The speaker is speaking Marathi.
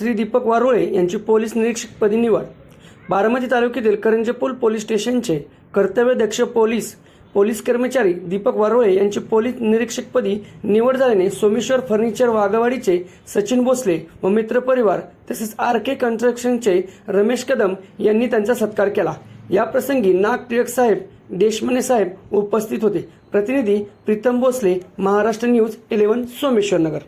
श्री दीपक वारोळे यांची पोलीस निरीक्षकपदी निवड. बारामती तालुक्यातील करंजपूल पोलीस स्टेशनचे कर्तव्यदक्ष पोलीस पोलीस कर्मचारी दीपक वारोळे यांची पोलीस निरीक्षकपदी निवड झाल्याने सोमेश्वर फर्निचर वाघवाडीचे सचिन भोसले व मित्रपरिवार तसेच आर के कन्स्ट्रक्शनचे रमेश कदम यांनी त्यांचा सत्कार केला. या प्रसंगी नाग टिळक साहेब देशमाने साहेब उपस्थित होते. प्रतिनिधी प्रीतम भोसले महाराष्ट्र न्यूज इलेव्हन सोमेश्वर नगर.